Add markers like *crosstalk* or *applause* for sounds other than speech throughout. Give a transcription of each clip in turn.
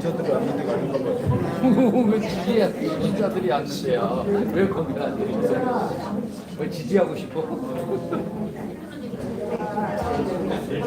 기차들이 왔는데 가는 거왜 *laughs* 지지 기자들이 왔는데요? 왜 거기 가세요? 왜 지지하고 싶어? *laughs* *laughs*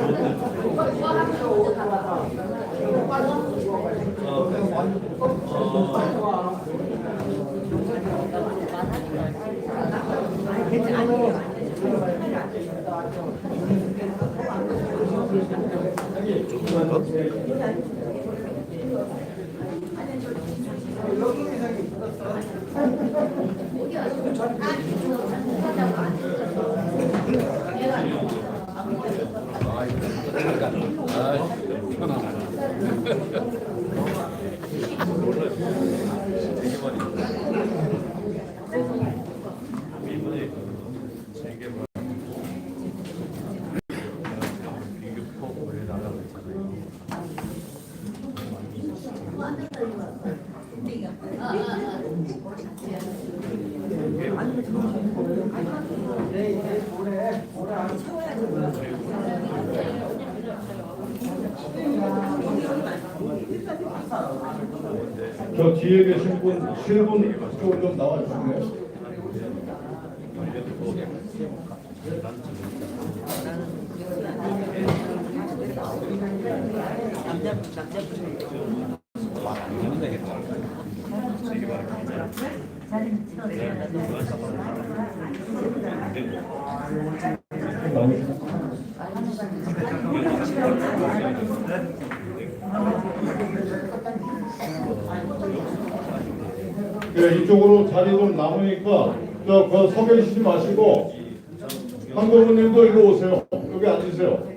저 뒤에 계신 분, 실분 쪽으로 좀 나와주세요. 예, 이쪽으로 자리 좀 남으니까 저, 그 서 계시지 마시고 한국분들도 이리 오세요. 여기 앉으세요.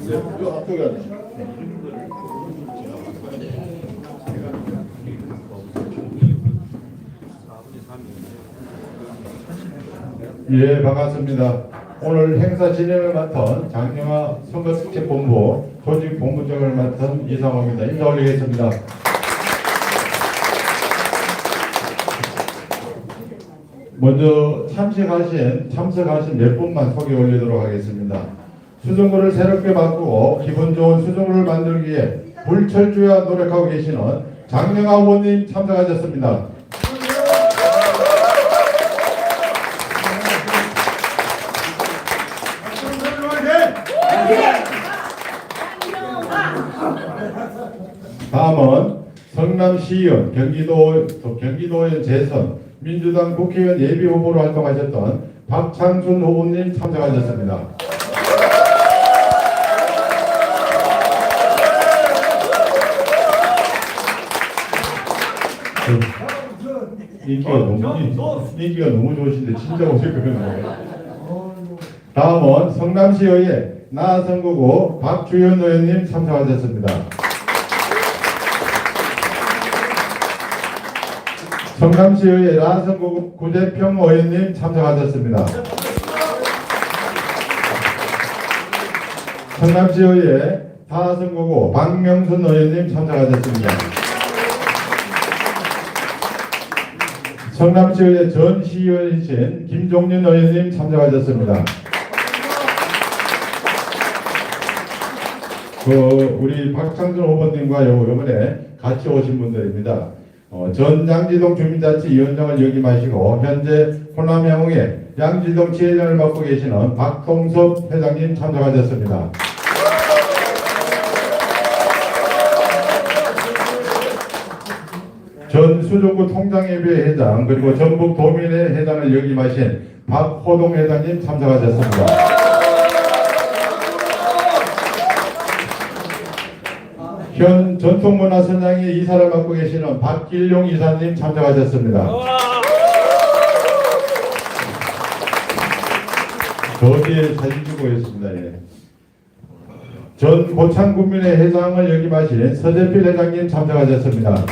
네, 저 앞쪽에 앉으세요. 예, 반갑습니다. 오늘 행사 진행을 맡은 장영화 선거특집본부 조직본부장을 맡은 이상호입니다. 인사 올리겠습니다. 먼저 참석하신, 참석하신 몇 분만 소개 올리도록 하겠습니다. 수정구를 새롭게 바꾸고 기분 좋은 수정구를 만들기 위해 불철주야 노력하고 계시는 장영아 의원님 참석하셨습니다. 다음은 성남시의원, 경기도, 경기도의 재선, 민주당 국회의원 예비 후보로 활동하셨던 박창순 후보님 참석하셨습니다. 그 인기가 너무, 인기가 너무 좋으신데 진짜 오실 거예요. 다음은 성남시의회 나선구구 박주현 의원님 참석하셨습니다. 성남시의회 나선구구 구재평 의원님 참석하셨습니다. 성남시의회 다선구구 박명순 의원님 참석하셨습니다. 성남시의회 전 시의원이신 김종윤 의원님 참석하셨습니다. 그 우리 박창준 후보님과 요- 요번에 같이 오신 분들입니다. 어, 전 양지동 주민자치위원장을 역임하시고 현재 호남 양홍의 양지동 지회장을 맡고 계시는 박동섭 회장님 참석하셨습니다. 전 수족구 통장예배 회장 그리고 전북 도민회 회장을 역임하신 박호동 회장님 참석하셨습니다. 현 전통문화선장의 이사를 맡고 계시는 박길용 이사님 참석하셨습니다. 저 뒤에 사진 주고 있습니다. 예. 전 고창군민회 회장을 역임하신 서재필 회장님 참석하셨습니다.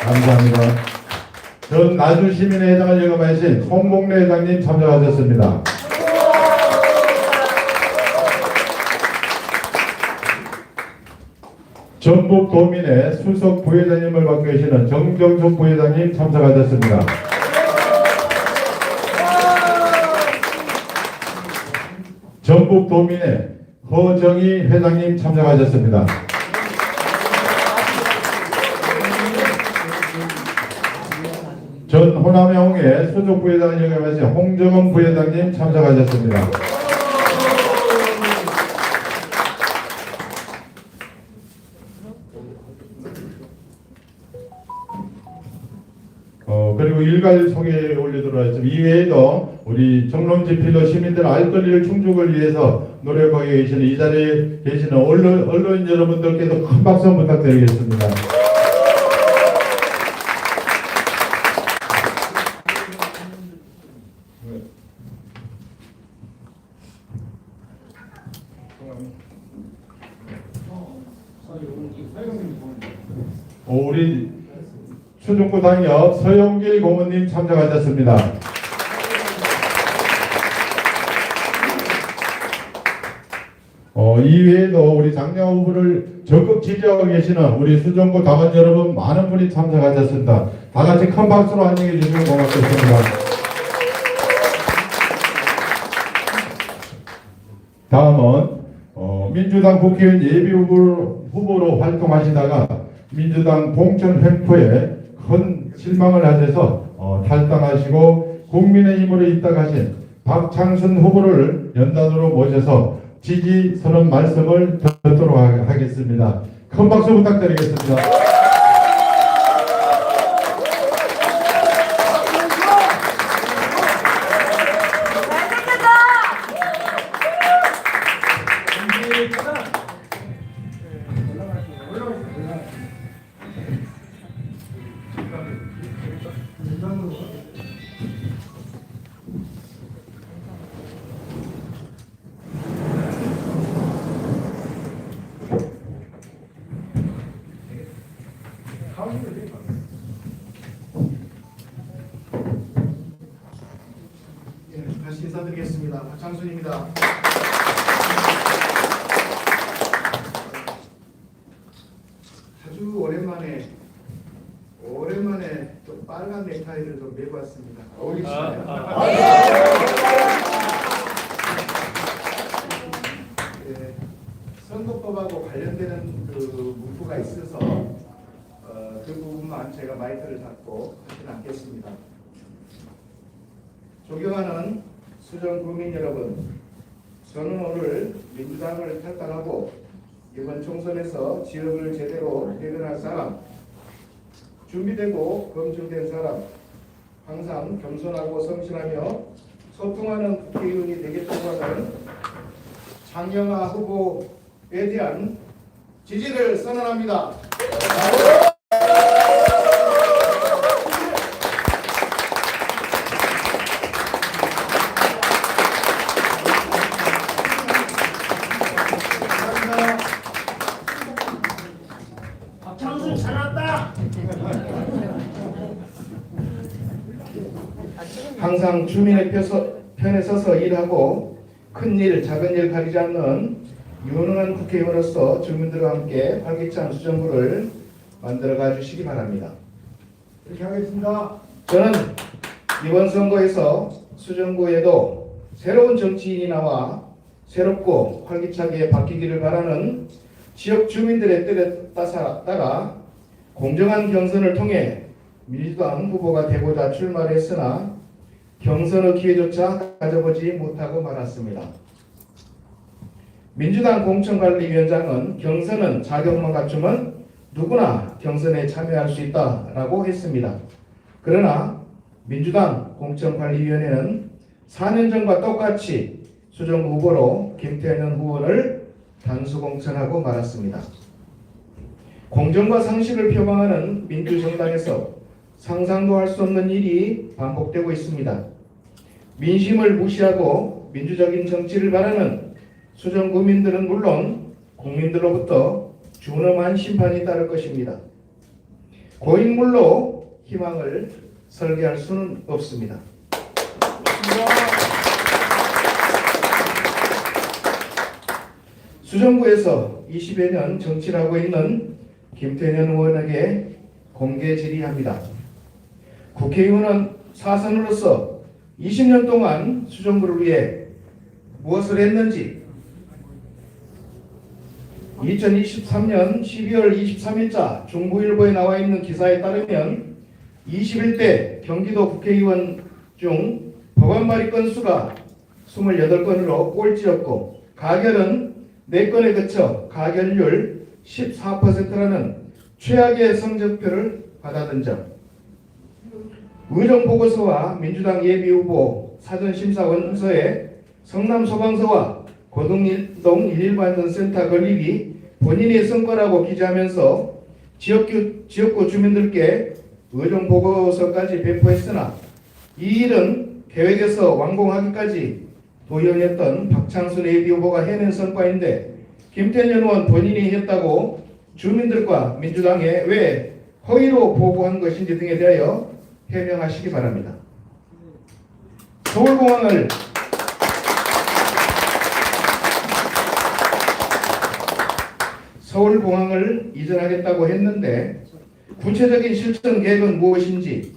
감사합니다. 전 나주시민회 회장을 역임하신 송봉래 회장님 참석하셨습니다. 전북 도민의 수석 부회장님을 맡고 계시는 정정숙 부회장님 참석하셨습니다. 전북 도민의 허정희 회장님 참석하셨습니다. 전 호남영의 수석 부회장을 역임하신 홍정은 부회장님 참석하셨습니다. 어, 그리고 일괄 소개 올리도록. 이외에도 우리 정론지 필러 시민들 알 권리를 충족을 위해서 노력하고 계시는 이 자리에 계시는 언론, 언론인 여러분들께도 큰 박수 부탁드리겠습니다. 어, 우리 수중구 당협 서영길 고문님 참석하셨습니다. 어, 이 외에도 우리 장려 후보를 적극 지지하고 계시는 우리 수정구 당원 여러분 많은 분이 참석하셨습니다. 다 같이 큰 박수로 환영해 주시면 고맙겠습니다. 다음은 어, 민주당 국회의원 예비 후보, 후보로 활동하시다가 민주당 공천 횡포에 큰 실망을 하셔서 어, 탈당하시고 국민의힘으로 입당하신 박창순 후보를 연단으로 모셔서 지지 선언 말씀을 듣도록 하- 하겠습니다. 큰 박수 부탁드리겠습니다. 인사드리겠습니다. 박창순입니다. 아주 오랜만에 오랜만에 또 빨간 넥타이를 좀 메고 왔습니다. 어울리시나요? 예, 선거법하고 관련되는 그 문구가 있어서 어, 그 부분만 제가 마이크를 잡고 하진 않겠습니다. 존경하는 수정 국민 여러분, 저는 오늘 민주당을 탈당하고 이번 총선에서 지역을 제대로 대변할 사람, 준비되고 검증된 사람, 항상 겸손하고 성실하며 소통하는 국회의원이 되겠다고 하는 장영아 후보에 대한 지지를 선언합니다. 주민의 편에 서서 일하고 큰 일, 작은 일 가리지 않는 유능한 국회의원으로서 주민들과 함께 활기찬 수정부를 만들어가 주시기 바랍니다. 이렇게 하겠습니다. 저는 이번 선거에서 수정구에도 새로운 정치인이 나와 새롭고 활기차게 바뀌기를 바라는 지역 주민들의 뜻에 따사- 따라 공정한 경선을 통해 민주당 후보가 되고자 출마를 했으나 경선의 기회조차 가져보지 못하고 말았습니다. 민주당 공천관리위원장은 경선은 자격만 갖추면 누구나 경선에 참여할 수 있다라고 했습니다. 그러나 민주당 공천관리위원회는 4년 전과 똑같이 수정 후보로 김태년 후보를 단수 공천하고 말았습니다. 공정과 상식을 표방하는 민주정당에서 상상도 할 수 없는 일이 반복되고 있습니다. 민심을 무시하고 민주적인 정치를 바라는 수정 국민들은 물론 국민들로부터 준엄한 심판이 따를 것입니다. 고인물로 희망을 설계할 수는 없습니다. 수정구에서 20여 년 정치를 하고 있는 김태년 의원에게 공개 질의합니다. 국회의원은 사선으로서 20년 동안 수정부를 위해 무엇을 했는지 2023년 12월 23일자 중부일보에 나와 있는 기사에 따르면 21대 경기도 국회의원 중 법안 발의 건수가 28건으로 꼴찌였고 가결은 4건에 그쳐 가결률 14%라는 최악의 성적표를 받아든 점 의정보고서와 민주당 예비후보 사전심사원서에 성남소방서와 고등동 1일반전센터 건립이 본인의 성과라고 기재하면서 지역구, 지역구 주민들께 의정보고서까지 배포했으나 이 일은 계획에서 완공하기까지 도연했던 박창순 예비 후보가 해낸 성과인데 김태년 의원 본인이 했다고 주민들과 민주당에 왜 허위로 보고한 것인지 등에 대하여 해명하시기 바랍니다. 서울공항을 서울공항을 이전하겠다고 했는데 구체적인 실천 계획은 무엇인지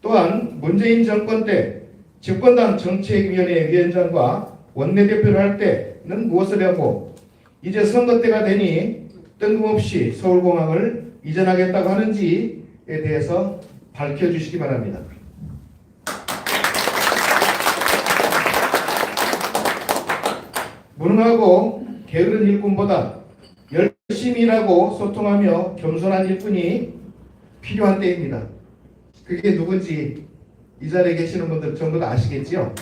또한 문재인 정권 때 집권당 정책위원회 위원장과 원내대표를 할 때는 무엇을 하고 이제 선거 때가 되니 뜬금없이 서울공항을 이전하겠다고 하는지에 대해서 밝혀주시기 바랍니다. 무능하고 게으른 일꾼보다 열심히 일하고 소통하며 겸손한 일꾼이 필요한 때입니다. 그게 누군지 이 자리에 계시는 분들 전부 다 아시겠지요?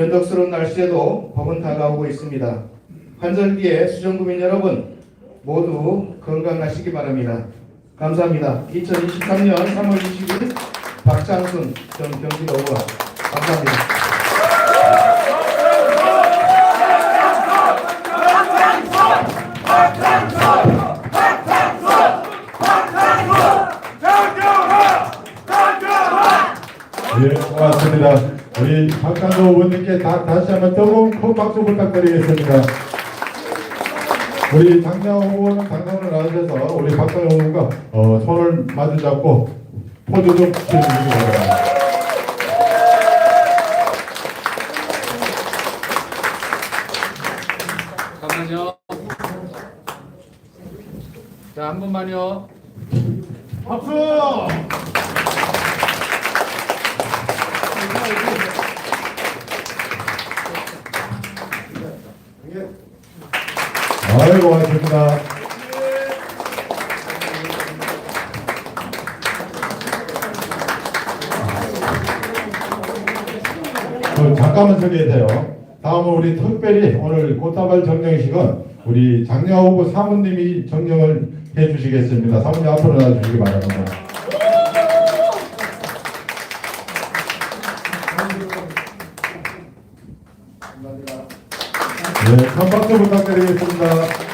변덕스러운 날씨에도 법은 다가오고 있습니다. 환절기에 수정구민 여러분 모두 건강하시기 바랍니다. 감사합니다. 2023년 3월 20일 박장순 전 경기도 의원 감사합니다. 예, 고맙습니다. 우리 박찬호 의원님께 다, 다시 한번 뜨거운 큰 박수 부탁드리겠습니다. 우리 장장 후보는 당선을 하셔서 우리 박찬호 의원과 어, 손을 마주잡고 포즈 좀 취해주시기 바랍니다. 잠깐만요. 자, 한 번만요. 박수! 고, 고맙습니다. 어, 잠깐만 서 계세요. 다음은 우리 특별히 오늘 꽃다발 정정식은 우리 장녀 후보 사모님이 정정을 해주시겠습니다. 사모님 앞으로 나와주시기 바랍니다. 네, 큰 박수 부탁드리겠습니다.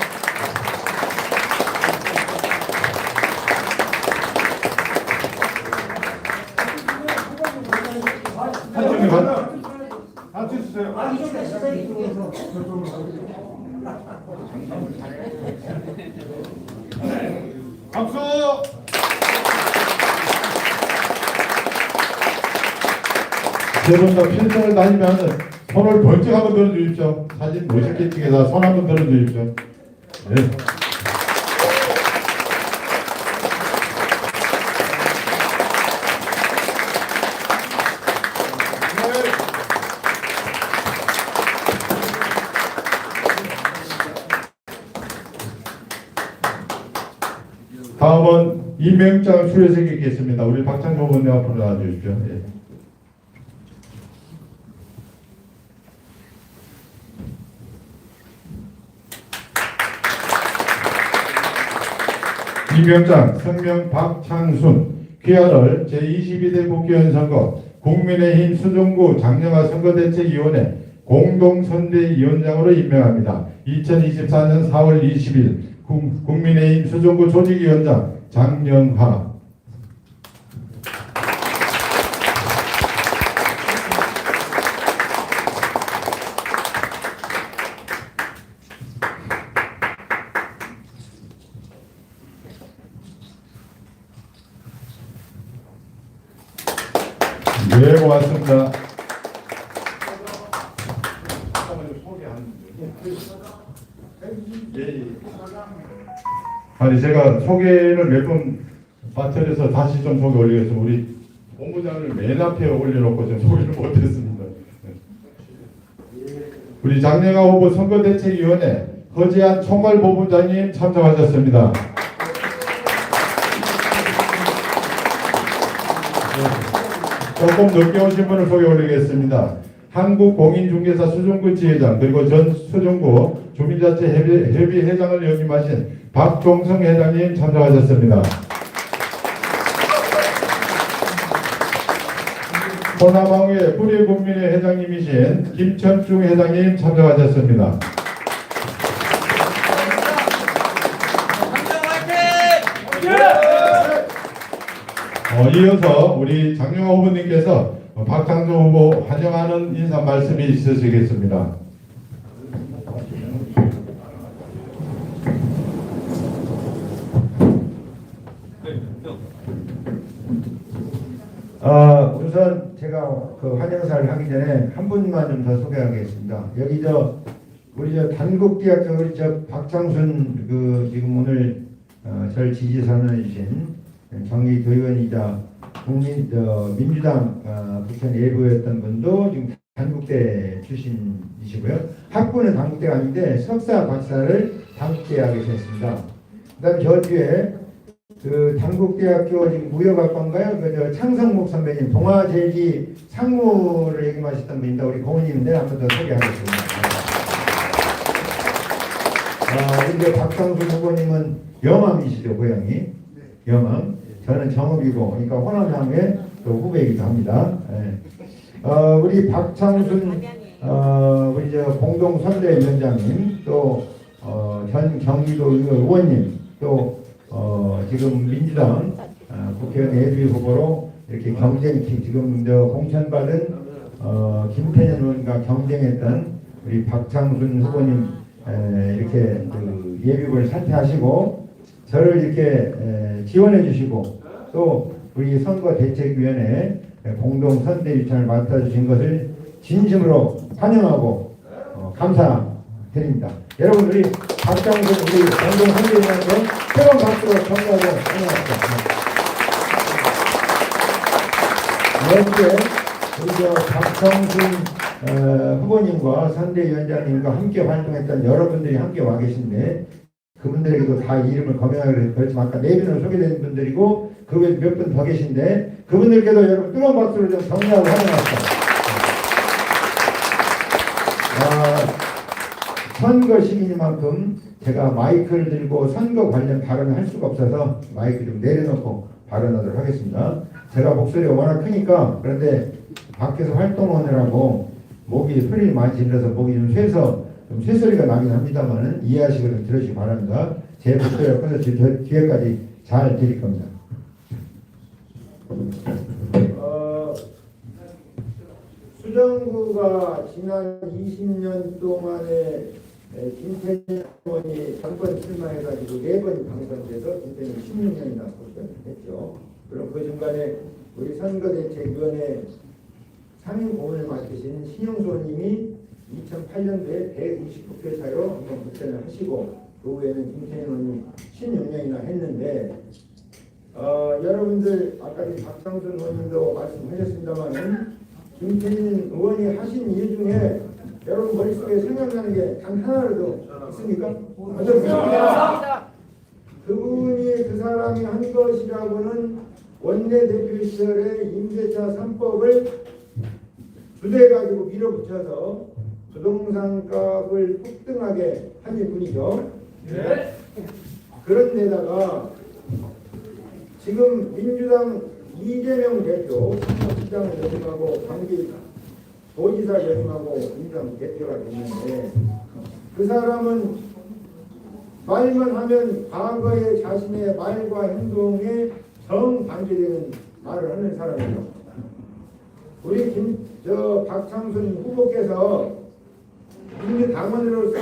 한쪽에 가. 같이 주세요. 박수! 세분다 필승을 다니면 손을 번쩍 한번 들어주십시오. 사진 멋있게 찍어서 손 한번 들어주십시오. 네. 다음은 임명장 수여식이 있겠습니다. 우리 박창조 의원님 앞으로 나와주십시오. 예. 임명장 성명 박창순 귀하를 제22대 국회의원 선거 국민의힘 수정구 장영화 선거대책위원회 공동선대위원장으로 임명합니다. 2024년 4월 20일 국- 국민의힘 수정구 조직위원장 장영하 고맙습니다. 아니 제가 소개를 몇번 빠뜨려서 다시 좀 소개 올리겠습니다. 우리 본부장을 맨 앞에 올려놓고 좀 소개를 *laughs* 못했습니다. 우리 장래가 후보 선거대책위원회 허재한 총괄본부장님 참석하셨습니다. 네. 조금 늦게 오신 분을 소개 올리겠습니다. 한국공인중개사 수종구 지회장 그리고 전 수종구 주민자치 협의, 협의회장을 역임하신 박종성 회장님 참석하셨습니다. 호남왕후의 뿌리 국민의 회장님이신 김천중 회장님 참석하셨습니다. 어, 이어서 우리 장영호 후보님께서 박상조 후보 환영하는 인사 말씀이 있으시겠습니다. 어, 우선 제가 그 환영사를 하기 전에 한 분만 좀 더 소개하겠습니다. 여기 저 우리 저 단국대학교 우리 저 박창순 그 지금 오늘 어, 절 지지 선언해 주신 정의 도의원이자 국민 저 민주당 어, 국회 내부였던 분도 지금 단국대 출신이시고요. 학부는 단국대가 아닌데 석사 박사를 단국대학에 했습니다. 그다음 저 뒤에 그 단국대학교 지금 무역학과인가요? 그저 창성목 선배님 동아제기 상무를 역임하셨던 분인데 우리 고은님인데 한 번 더 소개하겠습니다. 아, 이제 박상수 후보님은 영암이시죠 고향이? 영암. 저는 정읍이고 그러니까 호남향의 또 후배이기도 합니다. 예. 어, 우리 박창순 어, 우리 저 공동 선대위원장님 또 어, 전 경기도 의원님 또 어, 지금 민주당 어, 국회의원 예비 후보로 이렇게 경쟁 지금 저 공천받은 어, 김태년 의원과 경쟁했던 우리 박창순 후보님 에, 이렇게 그 예비후보를 사퇴하시고 저를 이렇게 에, 지원해 주시고 또 우리 선거대책위원회 공동 선대위원을 맡아주신 것을 진심으로 환영하고 어, 감사드립니다. 여러분 우리 박장훈 우리 공동 선대위원회 뜨거운 박수로 청구하고 환영합니다. 여기에 우리 어, 후보님과 선대위원장님과 함께 활동했던 여러분들이 함께 와 계신데 그분들에게도 다 이름을 거명하기로 그렇지만 아까 네 분을 소개된 분들이고 그 외에 몇 분 더 계신데 그분들께도 여러분 뜨거운 박수를 좀 정리하고 환영합니다. 아, 선거 시기니만큼 제가 마이크를 들고 선거 관련 발언을 할 수가 없어서 마이크 좀 내려놓고 발언하도록 하겠습니다. 제가 목소리가 워낙 크니까 그런데 밖에서 활동하느라고 목이 소리를 많이 질러서 목이 좀 쇠서 좀 쇠소리가 나긴 합니다만은 이해하시고 좀 들으시기 바랍니다. 제 목소리가 커서 뒤- 뒤에까지 잘 드릴 겁니다. 어, 수정구가 지난 20년 동안에 에, 김태년 의원이 당권 출마해가지고 네번 당선돼서 김태년 16년이나 당선했죠. 그럼 그 중간에 우리 선거대책위원회 상임 고문을 맡으신 신영수 의원님이 2008년도에 129표 차로 한번 국회를 하시고 그 후에는 김태년 의원이 16년이나 했는데 어, 여러분들 아까 이 박상순 의원님도 말씀하셨습니다만은 김태진 의원이 하신 일 중에 여러분 머릿속에 생각나는 게 단 하나라도 있습니까? 어떻습니까? 그분이 그 사람이 한 것이라고는 원내대표 시절에 임대차 3법을 주대 가지고 밀어붙여서 부동산 값을 폭등하게 한 분이죠. 그런데다가 지금 민주당 이재명 대표 시장을 역임하고 경기 도지사 역임하고 민주당 대표가 됐는데 그 사람은 말만 하면 과거의 자신의 말과 행동에 정반대되는 말을 하는 사람이죠. 우리 김 저 박창순 후보께서 민주당원으로서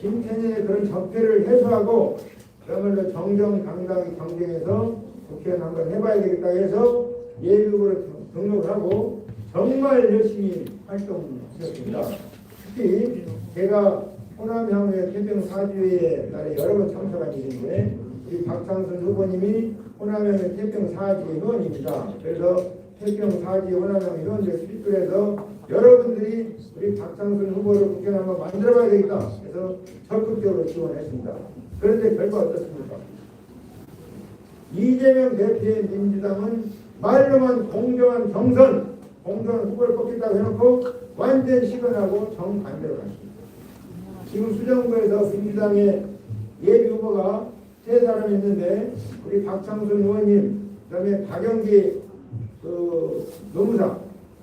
김태년의 그런 적폐를 해소하고 그야말로 정정당당히 경쟁해서 국회의원 한번 해봐야 되겠다 해서 예비후보로 등록을 하고 정말 열심히 활동하셨습니다. 특히 제가 호남향후의 태평 사주회 날에 여러 번 참석한 일인데 우리 박상순 후보님이 호남향의 태평 사지 의원입니다. 그래서 태평 사지 호남향 의원들 필두해서 여러분들이 우리 박상순 후보를 국회에 한번 만들어봐야 되겠다. 그래서 적극적으로 지원했습니다. 그런데 결과 어떻습니까? 이재명 대표의 민주당은 말로만 공정한 경선, 공정한 후보를 뽑겠다고 해놓고 완전 시건하고 정반대로 갔습니다. 지금 수정부에서 민주당의 예비 후보가 세 사람 있는데 우리 박창순 의원님, 그다음에 박영기 그 노무사,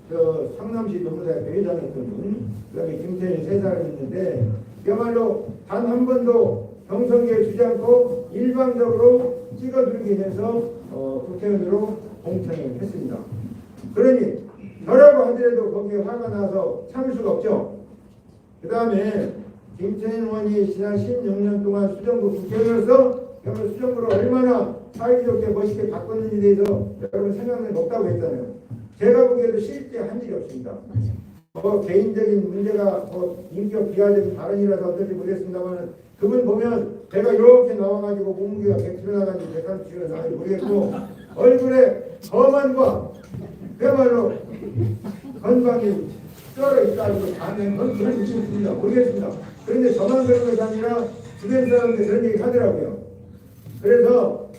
저 성남시 노무사의 회장이었던 분, 그다음에 김태현 세 사람 있는데 그야말로 단 한 번도 경선계에 주지 않고 일방적으로 찍어들기 해서 어, 국회의원으로 공천을 했습니다. 그러니 저라고 하더라도 거기에 화가 나서 참을 수가 없죠. 그 다음에 김태현 의원이 지난 16년 동안 수정부 국회의원으로서 여러분 수정부를 얼마나 사회적게 멋있게 바꿨는지에 대해서 여러분 생각이 없다고 했잖아요. 제가 보기에도 실제 한 일이 없습니다. 뭐 개인적인 문제가 뭐 인격 비하적인 발언이라서 어떨지 모르겠습니다만 그분 보면 제가 이렇게 나와가지고 몸무게가 100kg 나가지고 130kg 나가지고 모르겠고 얼굴에 거만과 그야말로 건강이 쩔어 있다고 다는 건 그런 느낌입니다. 모르겠습니다. 그런데 저만 그런 것이 아니라 주변 사람들 그런 얘기 하더라고요. 그래서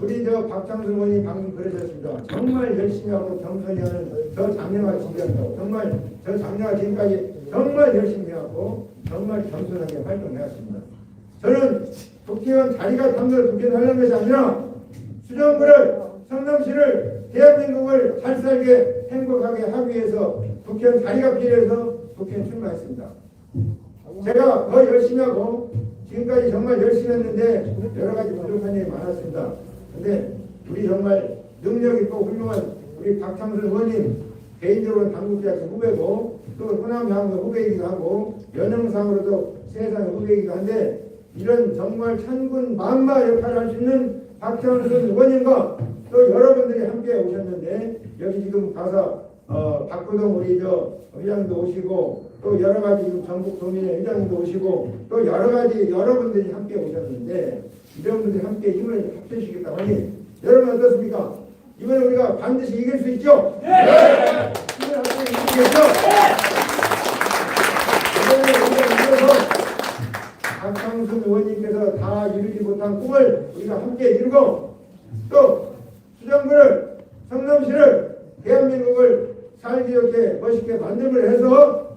우리 저 박창수 의원이 방금 그러셨습니다. 정말 열심히 하고 경선이 하는 저 장녀가 지지한다고. 정말 저 장녀가 지금까지 정말 열심히 하고 정말 겸손하게 활동해왔습니다. 저는 국회의원 자리가 당근 국회의원 하려는 것이 아니라 수정부를 성남시를 대한민국을 잘 살게 행복하게 하기 위해서 국회의원 자리가 필요해서 국회의원 출마했습니다. 제가 더 열심히 하고 지금까지 정말 열심히 했는데 여러 가지 부족한 점이 많았습니다. 근데 우리 정말 능력 있고 훌륭한 우리 박창선 의원님 개인적으로 당국자의 후배고 또 호남향의 후배이기도 하고 연영상으로도 세상의 후배이기도 한데 이런 정말 천군 만마 역할을 할 수 있는 박창선 의원님과 또 여러분들이 함께 오셨는데 여기 지금 가서 어, 박구동 우리 저 회장도 오시고 또 여러 가지 지금 전국 도민의 회장님도 오시고 또 여러 가지 여러분들이 함께 오셨는데 이런 분들이 함께 힘을 합쳐주시겠다고 하니 여러분 어떻습니까? 이번에 우리가 반드시 이길 수 있죠? 네! 힘을 합쳐 이기겠죠? 이번에 우리가 이겨서 박상순 의원님께서 다 이루지 못한 꿈을 우리가 함께 이루고 또 수정부를 성남시를 대한민국을 살기 좋게 멋있게 만듦을 해서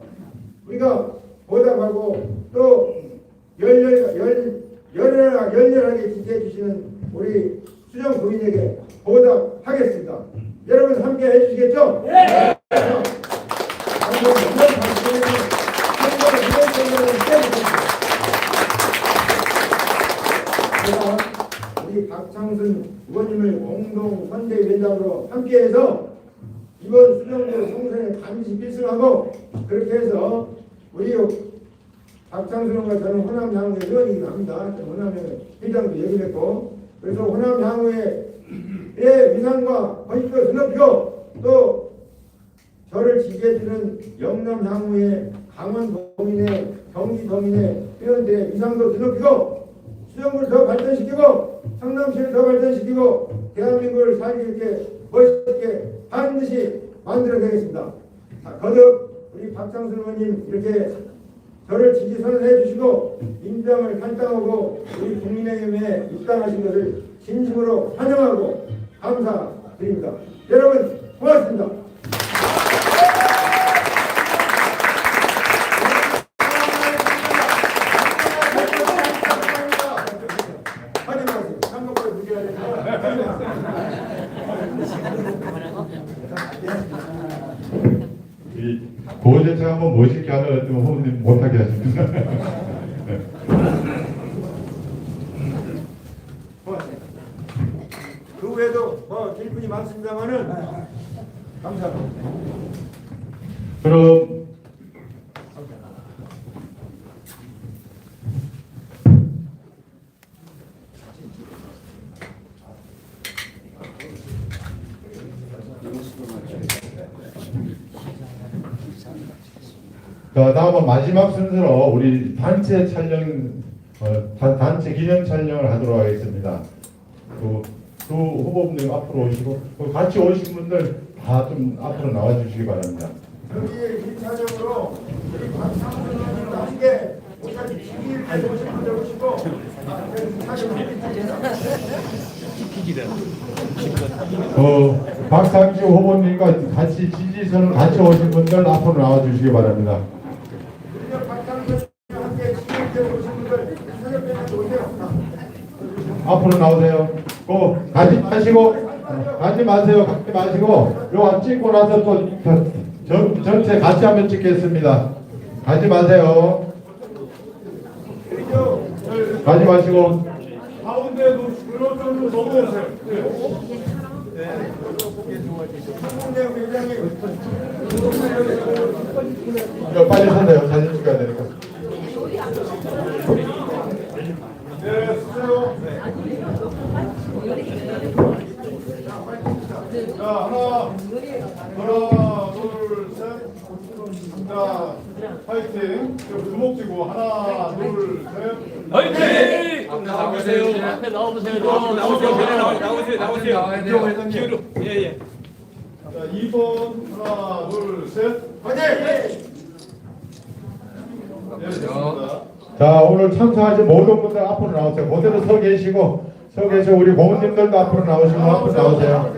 우리가 보답하고 또 열렬, 열, 열렬하, 열렬하게 지지해 주시는 우리 수정 부인에게 보답하겠습니다. 여러분 함께 해주시겠죠? 네! 박창순 의원님을 공동 선대 위원장으로 함께해서 이번 수정부 총선에 반드시 필승하고 그렇게 해서 우리 박창순 의원과 저는 호남 양후의 의원이기도 합니다. 저는 호남 양후의 회장도 얘기했고 그래서 호남 양후의 위상과 권위도 높이고 또 저를 지지해주는 영남 향후의 강원 도민의 경기 도민의 회원들의 위상도 드높이고 수정부를 더 발전시키고 성남시를 더 발전시키고 대한민국을 살기 있게 멋있게 반드시 만들어내겠습니다. 자, 거듭 우리 박창순 의원님 이렇게 저를 지지 선언해 주시고 민주당을 탈당하고 우리 국민의힘에 입당하신 것을 진심으로 환영하고 감사드립니다. 여러분 고맙습니다. 한국을 부지해야 이 고제책 한번 멋있게 하는 어떤 후보님 못하게 하십니다. *laughs* 그 외에도 뭐 질문이 많습니다만은 감사합니다. 그럼 자, 다음은 마지막 순서로 우리 단체 촬영, 어, 단- 단체 기념 촬영을 하도록 하겠습니다. 그, 두 후보분들 앞으로 오시고, 그 같이 오신 분들 다 좀 앞으로 나와주시기 바랍니다. 여기 1차적으로 우리 박상훈님과 함께 오사지 기밀 가져오신 분들 오시고 그 박상주 후보님과 같이 지지선을 같이 오신 분들 앞으로 나와주시기 바랍니다. 우리 박상훈님과 함께 기밀 오신 분들 사전면에 오세요. 앞으로 나오세요. 그 가지 마시고 가지 마세요. 가지 마시고 요거 찍고 나서 또 전, 전체 같이 한번 찍겠습니다. 가지 마세요. 가지 마시고 가운데도 그런 쪽으로 넘어오세요. 네. 빨리 서세요. 사진 찍어야 되니까. 네, 쓰세요. 자, 하나, 하나, 둘, 셋. 자, 파이팅. 저 주먹 쥐고 하나, 둘, 셋. 화이팅! 나오세요. 앞에 나오세요. 나오세요. 나오세요. 나오세요. 나와야 돼요. 자, 2번 하나, 둘, 셋. 화이팅! 네, 됐습니다. 자 오늘 참석하신 모든 분들 앞으로 나오세요. 그대로 서 계시고 서 계시고 우리 고모님들도 앞으로 나오시고 앞으로 나오세요.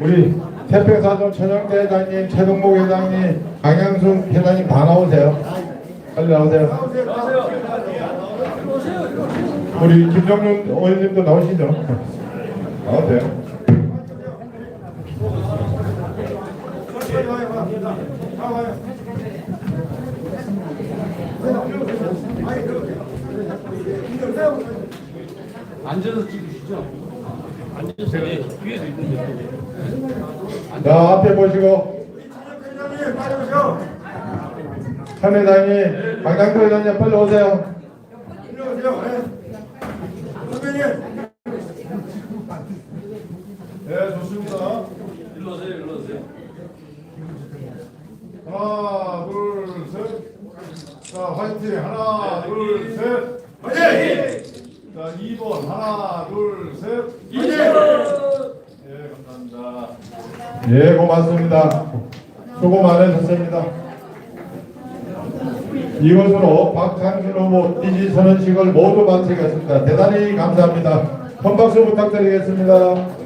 우리 태평사동 천영대 회장님, 최동목 회장님, 강양순 회장님 다 나오세요. 빨리 나오세요. 우리 김정윤 의원님도 나오시죠. 나오세요. 천천히 와요, 와. 다 와요. 앉아서 찍으시죠. 앉아서 위에도 있는데. 자 앞에 보시고 회장님 빨리 오세요. 현 회장님, 강양수 회장님 빨리 오세요. 일로 오세요. 선배님 네, 좋습니다. 일로 오세요. 일로 오세요. 하나, 둘, 셋. 자, 화이팅. 하나, 둘, 셋. 자, 2번. 하나, 둘, 셋. 예, 감사합니다. 예, 고맙습니다. 수고 많으셨습니다. 이것으로 박창준 후보 이지 선언식을 모두 마치겠습니다. 대단히 감사합니다. 큰 박수 부탁드리겠습니다.